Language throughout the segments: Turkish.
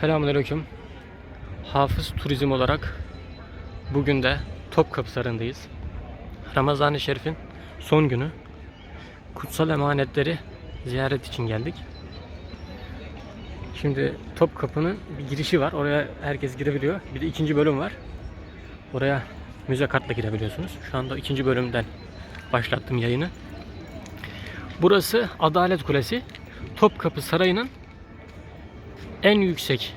Selamünaleyküm. Hafız Turizm olarak bugün de Topkapı Sarayı'ndayız. Ramazan-ı Şerif'in son günü. Kutsal emanetleri ziyaret için geldik. Şimdi Topkapı'nın bir girişi var. Oraya herkes girebiliyor. Bir de ikinci bölüm var. Oraya müze kartla girebiliyorsunuz. Şu anda ikinci bölümden başlattım yayını. Burası Adalet Kulesi. Topkapı Sarayı'nın en yüksek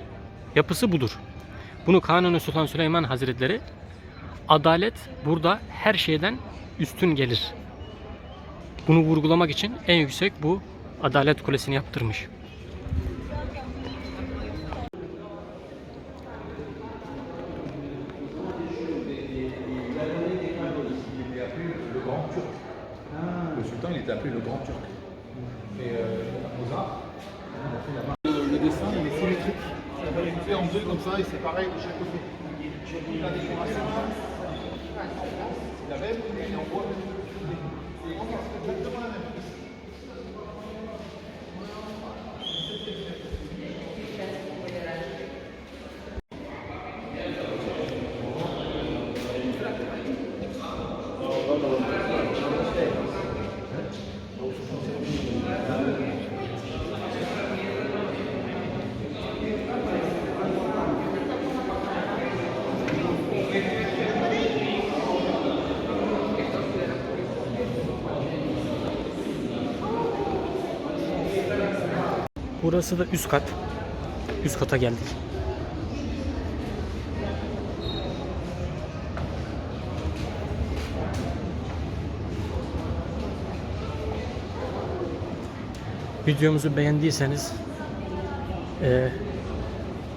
yapısı budur. Bunu Kanuni Sultan Süleyman Hazretleri adalet burada her şeyden üstün gelir. Bunu vurgulamak için en yüksek bu Adalet Kulesi'ni yaptırmış. le sultan, il était appelé le grand turc. Et euh, Mozart, on a fait la main. En deux comme ça, et c'est pareil de chaque côté. Burası da üst kat. Üst kata geldik. Videomuzu beğendiyseniz eee,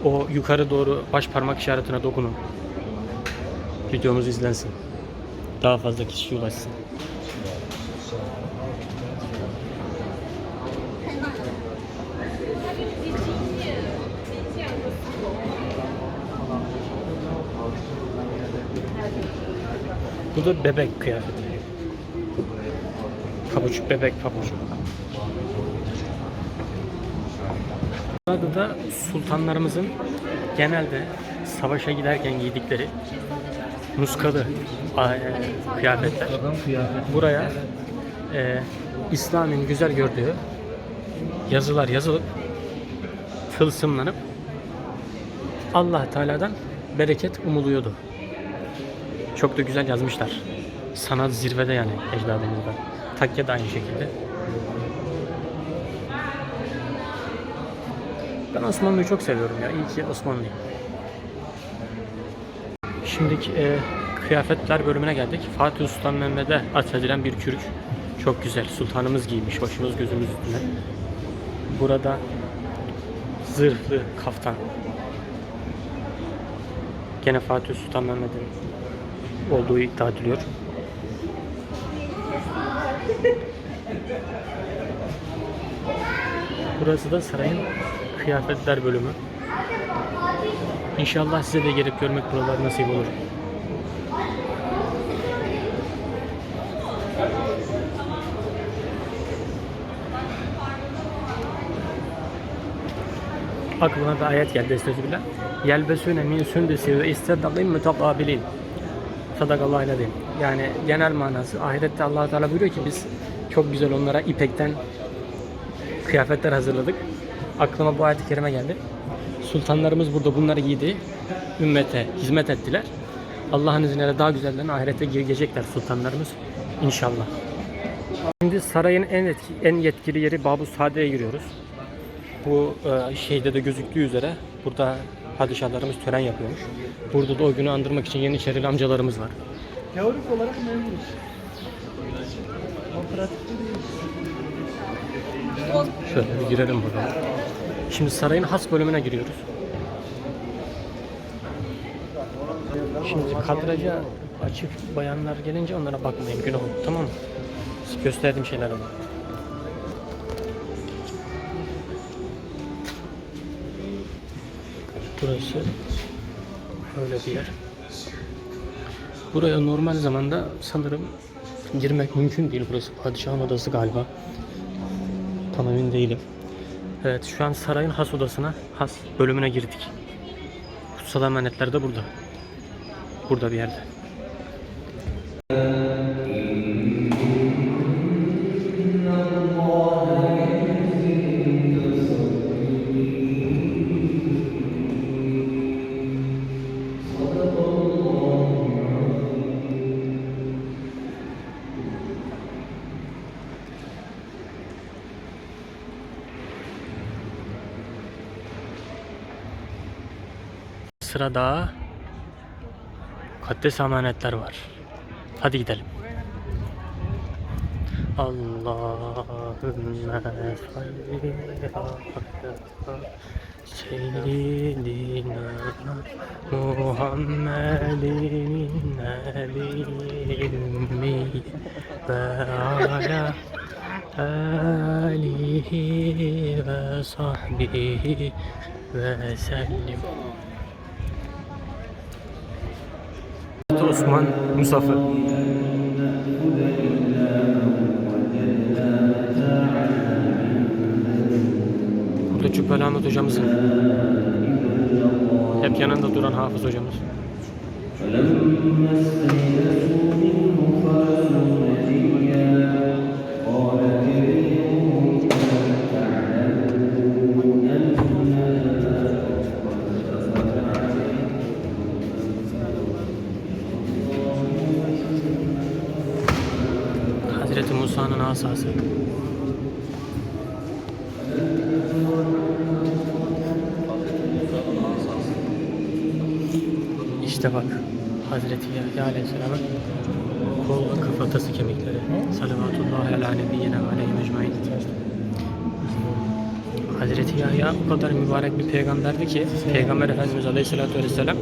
o yukarı doğru baş parmak işaretine dokunun. Videomuz izlensin. Daha fazla kişiye ulaşsın. Da bebek kıyafeti. Pabuç, bebek pabucu. Burada da sultanlarımızın genelde savaşa giderken giydikleri nuskalı a- e, kıyafetler. Buraya e, İslam'ın güzel gördüğü yazılar yazılıp tılsımlanıp Allah Teala'dan bereket umuluyordu. Çok da güzel yazmışlar. Sanat zirvede yani ecdadımızda. Takya da aynı şekilde. Ben Osmanlı'yı çok seviyorum ya. İyi ki Osmanlıyım. Şimdiki e, kıyafetler bölümüne geldik. Fatih Sultan Mehmet'e atfedilen bir kürk. Çok güzel. Sultanımız giymiş. Başımız gözümüz üstüne. Burada zırhlı kaftan. Gene Fatih Sultan Mehmet'in olduğu iddia ediliyor. Burası da sarayın kıyafetler bölümü. İnşallah size de gelip görmek buralar nasip olur. Aklıma bir ayet geldi estağfirullah. Yelbesüne min sündüsü ve isteddakim mutakabilin. Sadakallahu aleyhi. Yani genel manası ahirette Allah Teala buyuruyor ki biz çok güzel onlara ipekten kıyafetler hazırladık. Aklıma bu ayet-i kerime geldi. Sultanlarımız burada bunları giydi. Ümmete hizmet ettiler. Allah'ın izniyle daha güzellerini ahirete girecekler sultanlarımız inşallah. Şimdi sarayın en etki, en yetkili yeri Babu Sade'ye giriyoruz. Bu e, şeyde de gözüktüğü üzere burada padişahlarımız tören yapıyormuş. Burada da o günü andırmak için Yeniçerili amcalarımız var. Teorik olarak memnunuz. Ama. Şöyle bir girelim buradan. Şimdi sarayın has bölümüne giriyoruz. Şimdi kadraja açık bayanlar gelince onlara bakmayın günah olur tamam mı? Gösterdiğim şeyler var. Burası böyle bir yer. Buraya normal zamanda sanırım girmek mümkün değil. Burası padişahın odası galiba. Tam emin değilim. Evet şu an sarayın has odasına, has bölümüne girdik. Kutsal emanetler de burada. Burada bir yerde. Sırada mukaddes amanetler var. Hadi gidelim. Allahümme salli seyyidina Muhammedin ümmi ve ala alihi ve sahbihi ve sellim. Osman Musaf'ı. Burada Cübbeli Ahmet hocamızın hep yanında duran Hafız hocamız. Aleyhisselam'ın kol kafatası kemikleri. Salavatullahi ala nebiyyina ve aleyhi mecmain. Hazreti Yahya o kadar mübarek bir peygamberdi ki Peygamber Efendimiz Aleyhisselatü Vesselam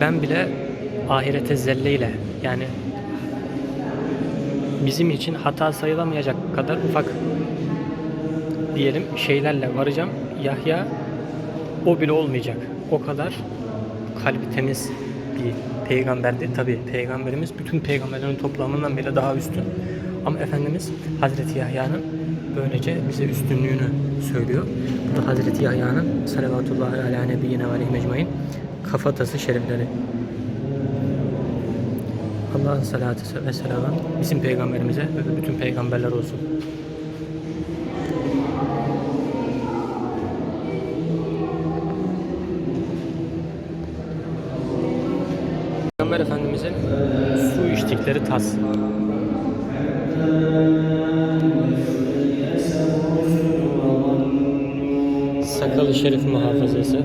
ben bile ahirete zelleyle yani bizim için hata sayılamayacak kadar ufak diyelim şeylerle varacağım. Yahya o bile olmayacak. O kadar kalbi temiz bir peygamberdi. Tabi peygamberimiz bütün peygamberlerin toplamından bile daha üstün. Ama Efendimiz Hazreti Yahya'nın böylece bize üstünlüğünü söylüyor. Bu da Hazreti Yahya'nın salavatullahi ala nebiyyine ve aleyhi mecmain kafatası şerifleri. Allah'ın salatı ve selamı bizim peygamberimize ve bütün peygamberler olsun. Peygamber Efendimizin su içtikleri tas. Sakalı şerif muhafazası.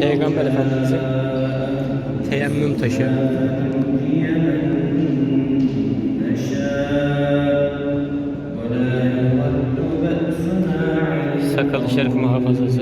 Peygamber Efendimizin teyemmüm taşı. Sakalı şerif muhafazası.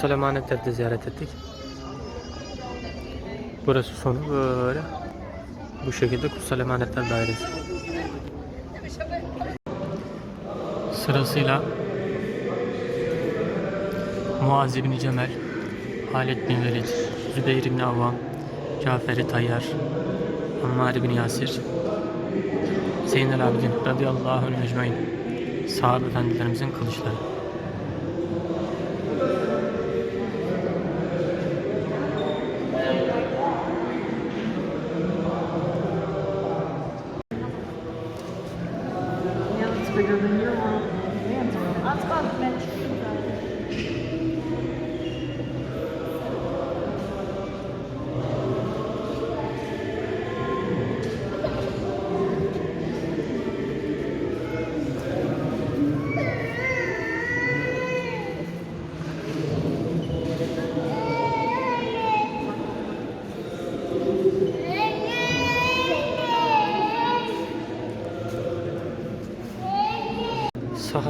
Evet kutsal emanetleri de ziyaret ettik. Burası sonu böyle. Bu şekilde kutsal emanetler dairesi. Sırasıyla Muaz bin Cemel, Halid bin Velid, Zübeyir bin Avvam, Cafer-i Tayyar, Ammar bin Yasir, Zeynel Abidin radıyallahu anh ecmain sahabe efendilerimizin kılıçları.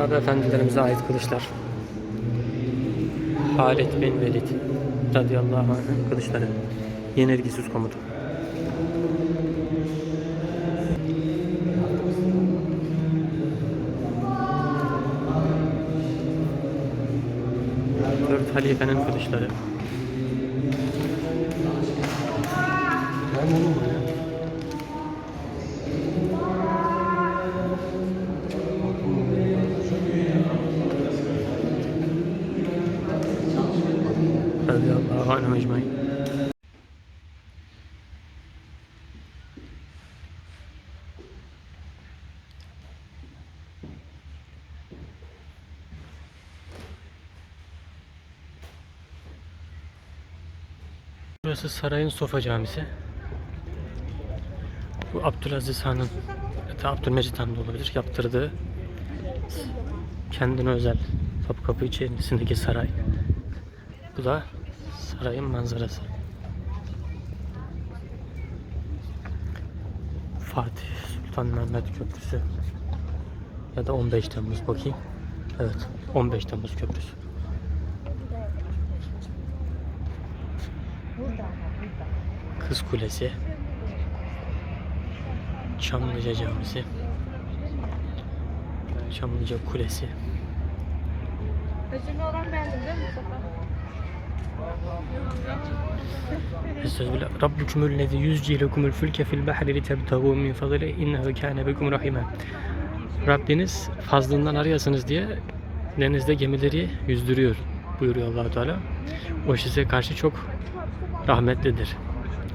Sahabe efendilerimize ait kılıçlar. Halid bin Velid radıyallahu anh'ın kılıçları. Yenilgisiz komutu. Dört halifenin kılıçları. Anhum ecmaîn. Burası sarayın Sofa Camisi. Bu Abdülaziz Han'ın da Abdülmecit Han da olabilir yaptırdığı kendine özel Topkapı içerisindeki saray. Bu da sarayın manzarası. Fatih Sultan Mehmet Köprüsü ya da 15 Temmuz bakayım. Evet 15 Temmuz Köprüsü. Kız Kulesi Çamlıca Camisi Çamlıca Kulesi Ödülü olan beğendin değil mi Mustafa? Estağfirullah. Rabbukumul lezi yüzcilekumul fülke fil bahri litebtagu min fadli innehu kâne bekum rahime. Rabbiniz fazlından arayasınız diye denizde gemileri yüzdürüyor buyuruyor allah Teala. O size karşı çok rahmetlidir.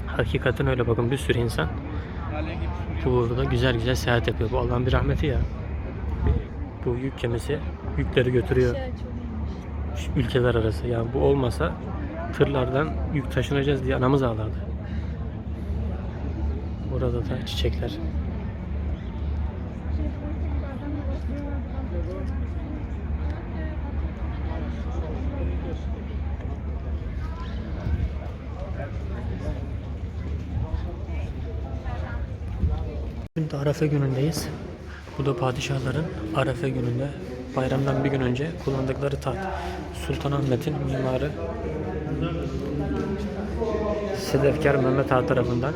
Hakikaten öyle bakın bir sürü insan bu uğurda güzel güzel seyahat yapıyor. Bu Allah'ın bir rahmeti ya. Bu yük gemisi yükleri götürüyor Şey ülkeler arası. Yani bu olmasa tırlardan yük taşınacağız diye anamız ağlardı. Burada da çiçekler. Şimdi Arafa günündeyiz. Bu da padişahların Arafa gününde bayramdan bir gün önce kullandıkları taht. Sultanahmet'in mimarı Sedefkar Mehmet Ağa tarafından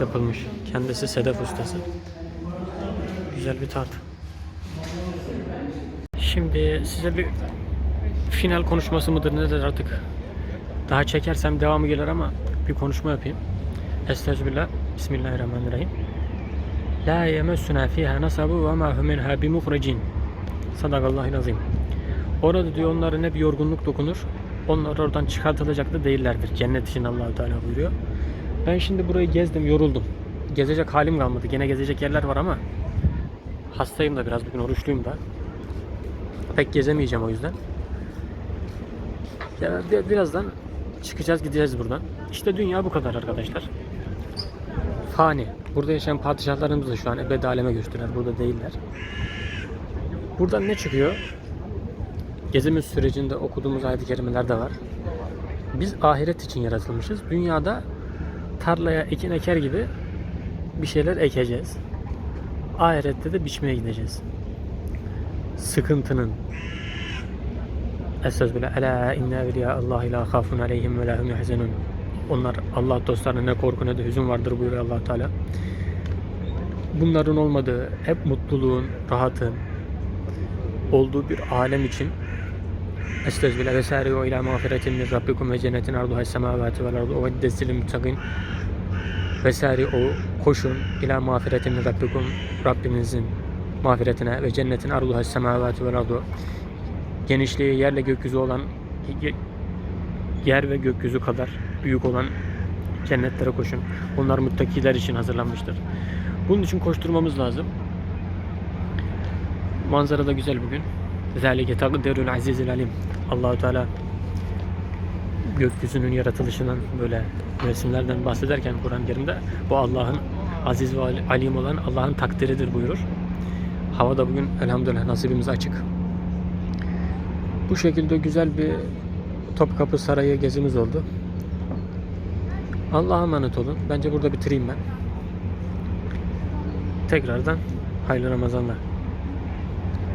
yapılmış. Kendisi sedef ustası. Güzel bir taht. Şimdi size bir final konuşması mıdır nedir artık daha çekersem devamı gelir ama bir konuşma yapayım. Estağfirullah. Bismillahirrahmanirrahim. La yemessuna fiha nasabu ve ma hum minha bimuhricin. Sadakallahul azim. Orada diyor onlara ne bir yorgunluk dokunur. Onlar oradan çıkartılacak da değillerdir. Cennet için Allahu Teala buyuruyor. Ben şimdi burayı gezdim, yoruldum. Gezecek halim kalmadı. Gene gezecek yerler var ama hastayım da biraz bugün oruçluyum da. Pek gezemeyeceğim o yüzden. Ya bi- birazdan çıkacağız gideceğiz buradan. İşte dünya bu kadar arkadaşlar. Fani. Burada yaşayan padişahlarımız da şu an ebedi aleme göçtüler. Burada değiller. Buradan ne çıkıyor? Gezimiz sürecinde okuduğumuz ayet-i kerimeler de var. Biz ahiret için yaratılmışız. Dünyada tarlaya ekin eker gibi bir şeyler ekeceğiz. Ahirette de biçmeye gideceğiz. Sıkıntının Estağfirullah. Ela inne evliya Allah la khafun aleyhim ve la hum. Onlar Allah dostlarına ne korku ne de hüzün vardır buyuruyor Allah Teala. Bunların olmadığı, hep mutluluğun, rahatın olduğu bir alem için Estağfirullah ve sâri'u ilâ mağfiretin min rabbikum ve cennetin arduha semâvâti vel ardu ve destilil muttakin ve koşun ilâ mağfiretin rabbikum Rabbinizin mağfiretine ve cennetin arduha semâvâti vel ardu genişliği yerle gökyüzü olan ye- yer ve gökyüzü kadar büyük olan cennetlere koşun. Onlar muttakiler için hazırlanmıştır. Bunun için koşturmamız lazım. Manzara da güzel bugün. Zalike takdirul azizil alim. Allahu Teala gökyüzünün yaratılışından böyle resimlerden bahsederken Kur'an-ı Kerim'de bu Allah'ın aziz ve alim olan Allah'ın takdiridir buyurur. Hava da bugün elhamdülillah nasibimiz açık. Bu şekilde güzel bir Topkapı Sarayı gezimiz oldu. Allah'a emanet olun. Bence burada bitireyim ben. Tekrardan hayırlı Ramazanlar.